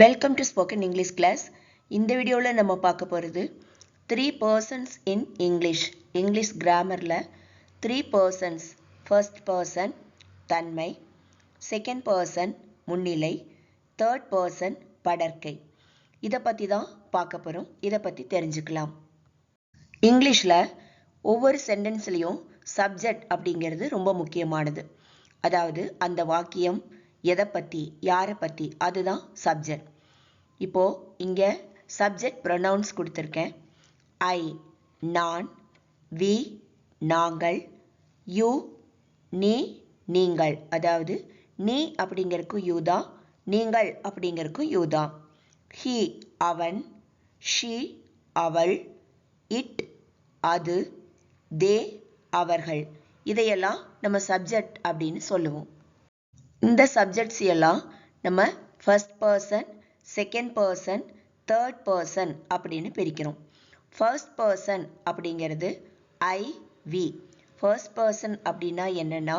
Welcome to spoken English class இந்த வீடியோவில் நம்ம பார்க்க போகிறது three persons in English English கிராமரில் three persons first person தன்மை. செகண்ட் பர்சன் முன்னிலை. தேர்ட் பர்சன் படர்க்கை இதை பற்றி தான் பார்க்க போகிறோம் இதை பற்றி தெரிஞ்சுக்கலாம். இங்கிலீஷில் ஒவ்வொரு சென்டென்ஸ்லேயும் சப்ஜெக்ட் அப்படிங்கிறது ரொம்ப முக்கியமானது. அதாவது அந்த வாக்கியம் எதை பற்றி யாரை பற்றி அதுதான் சப்ஜெக்ட் இப்போது இங்கே சப்ஜெக்ட் ப்ரொனவுன்ஸ் கொடுத்துருக்கேன். ஐ நான் வி நாங்கள் யூ நீ நீங்கள். அதாவது நீ அப்படிங்கிறக்கும் யூ தான் நீங்கள் அப்படிங்கிறக்கும் யூ தான். ஹி அவன் ஷி அவள் இட் அது தே அவர்கள். இதையெல்லாம் நம்ம சப்ஜெக்ட் அப்படின்னு சொல்லுவோம். இந்த சப்ஜெக்ட்ஸ் எல்லாம் நம்ம first person second person third person அப்படின்னு பிரிக்கிறோம். ஃபர்ஸ்ட் பர்சன் அப்படிங்கிறது ஐ வி ஃபர்ஸ்ட் பர்சன் அப்படின்னா என்னென்னா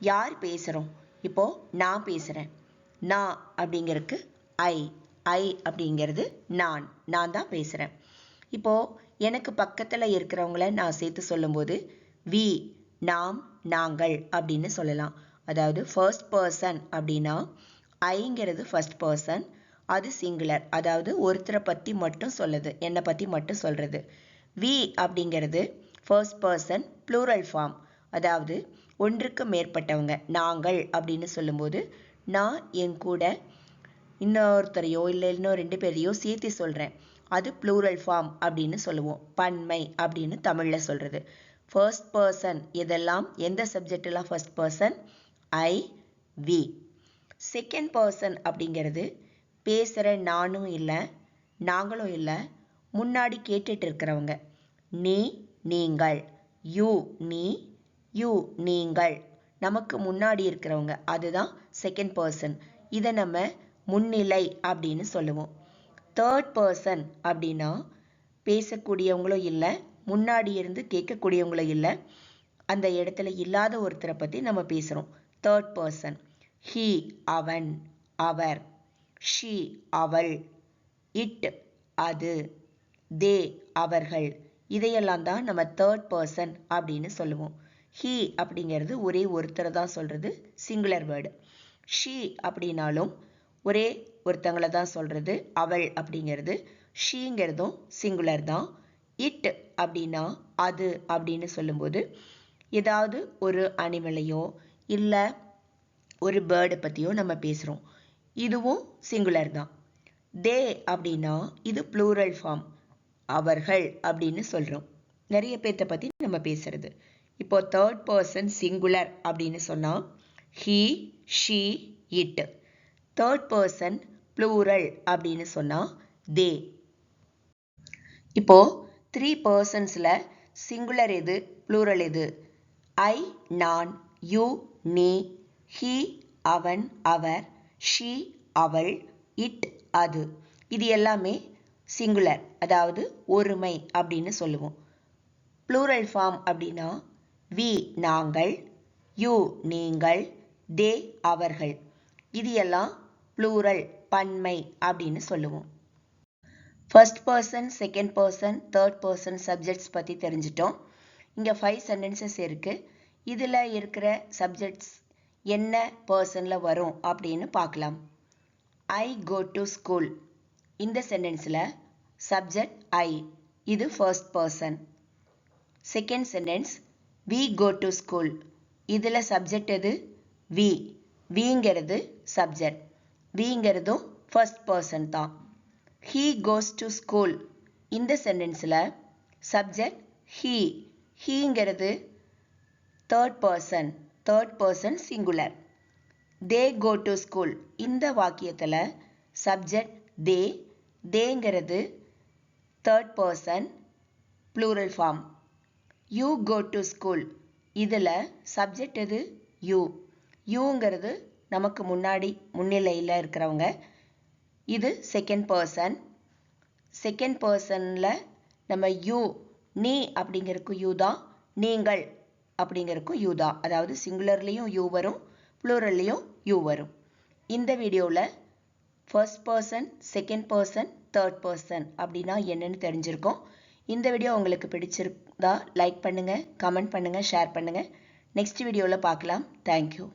யார் பேசுகிறோம் இப்போது நான் பேசுகிறேன் நான் அப்படிங்கிறதுக்கு ஐ ஐ அப்படிங்கிறது நான். நான் தான் பேசுகிறேன் இப்போது எனக்கு பக்கத்தில் இருக்கிறவங்கள நான் சேர்த்து சொல்லும்போது வி நாம் நாங்கள் அப்படின்னு சொல்லலாம். அதாவது ஃபர்ஸ்ட் பர்சன் அப்படின்னா ஐங்கிறது ஃபர்ஸ்ட் பர்சன் அது சிங்குலர் அதாவது ஒருத்தரை பற்றி மட்டும் சொல்லுது என்னை பற்றி மட்டும் சொல்கிறது வி அப்படிங்கிறது ஃபர்ஸ்ட் பர்சன் ப்ளூரல் ஃபார்ம் அதாவது ஒன்றுக்கு மேற்பட்டவங்க நாங்கள் அப்படின்னு சொல்லும்போது நான் என் கூட இன்னொருத்தரையோ இல்லை இன்னும் ரெண்டு பேரையோ சேர்த்து சொல்கிறேன் அது ப்ளூரல் ஃபார்ம் அப்படின்னு சொல்லுவோம். பன்மை அப்படின்னு தமிழில் சொல்கிறது ஃபர்ஸ்ட் பர்சன் இதெல்லாம் எந்த சப்ஜெக்டெல்லாம் first person I we second person அப்படிங்கிறது பேசுகிற நானும் இல்லை நாங்களும் இல்லை முன்னாடி கேட்டுட்டு இருக்கிறவங்க. நீ நீங்கள். யூ நீ. யூ நீங்கள். நமக்கு முன்னாடி இருக்கிறவங்க. அதுதான் செகண்ட் பர்சன் இதை நம்ம முன்னிலை அப்படின்னு சொல்லுவோம். தேர்ட் பர்சன் அப்படின்னா பேசக்கூடியவங்களும் இல்லை முன்னாடி இருந்து கேட்கக்கூடியவங்களும் இல்லை அந்த இடத்துல இல்லாத ஒருத்தரை பற்றி நம்ம பேசுகிறோம் தேர்ட் பர்சன் ஹீ அவன் அவர். ஷீ அவள். இட் அது. தே அவர்கள். இதையெல்லாம் தான் நம்ம தேர்ட் பர்சன் அப்படின்னு சொல்லுவோம். ஹீ அப்படிங்கிறது ஒரே ஒருத்தரை தான் சொல்கிறது சிங்குலர் வேர்டு ஷீ அப்படின்னாலும் ஒரே ஒருத்தங்களை தான் சொல்கிறது அவள் அப்படிங்கிறது. ஷீங்கிறதும் சிங்குலர் தான். இட் அப்படின்னா அது அப்படின்னு சொல்லும்போது ஏதாவது ஒரு அனிமலையோ இல்லை ஒரு பேர்டை பற்றியும் நம்ம பேசுகிறோம் இதுவும் சிங்குலர் தான். தே அப்படின்னா இது ப்ளூரல் ஃபார்ம் அவர்கள் அப்படின்னு சொல்கிறோம் நிறைய பேர்த்த பற்றி நம்ம பேசுறது. இப்போ தேர்ட் பர்சன் சிங்குலர் அப்படின்னு சொன்னால் he she it third person plural அப்படின்னு சொன்னால் தே இப்போ த்ரீ பர்சன்ஸில் சிங்குலர் எது ப்ளூரல் எது? ஐ நான் யூ நீ ஹீ அவன் அவர் ஷீ அவள் இட் அது. இது எல்லாமே சிங்குலர் அதாவது ஒருமை அப்படின்னு சொல்லுவோம். ப்ளூரல் ஃபார்ம் அப்படின்னா வி நாங்கள் யூ நீங்கள் தே அவர்கள். இது எல்லாம் ப்ளூரல் பன்மை அப்படின்னு சொல்லுவோம். First person second person third person subjects பற்றி தெரிஞ்சிட்டோம். இங்கே ஃபைவ் சென்டென்சஸ் இருக்குது இதில் இருக்கிற சப்ஜெக்ட்ஸ் என்ன பர்சனில் வரும் அப்படின்னு பார்க்கலாம். ஐ கோ டு ஸ்கூல் இந்த சென்டென்ஸில் சப்ஜெக்ட் ஐ இது first person second sentence we go to school இதில் சப்ஜெக்ட் எது? வி விங்கிறது சப்ஜெக்ட் விங்கிறதும் ஃபர்ஸ்ட் பர்சன் தான். ஹீ கோஸ் டு ஸ்கூல் இந்த சென்டென்ஸில் subject he ஹீங்கிறது third person third person singular they go to school இந்த வாக்கியத்தில் subject they தேங்கிறது third person plural form you go to school இதில் சப்ஜெக்ட் எது? யூ யூங்கிறது நமக்கு முன்னாடி முன்னிலையில் இருக்கிறவங்க. இது செகண்ட் பர்சன் செகண்ட் பர்சனில் நம்ம யூ நீ அப்படிங்கிறதுக்கு யூ தான் நீங்கள். அப்படிங்கிறக்கும் யூ தான். அதாவது சிங்குலர்லேயும் யூ வரும் ப்ளூரல்லையும் யூ வரும். இந்த வீடியோவில் first person second person third person அப்படின்னா என்னென்னு தெரிஞ்சிருக்கோம். இந்த வீடியோ உங்களுக்கு பிடிச்சிருந்தா லைக் பண்ணுங்கள் கமெண்ட் பண்ணுங்கள் ஷேர் பண்ணுங்கள் நெக்ஸ்ட் வீடியோவில் பார்க்கலாம். தேங்க்யூ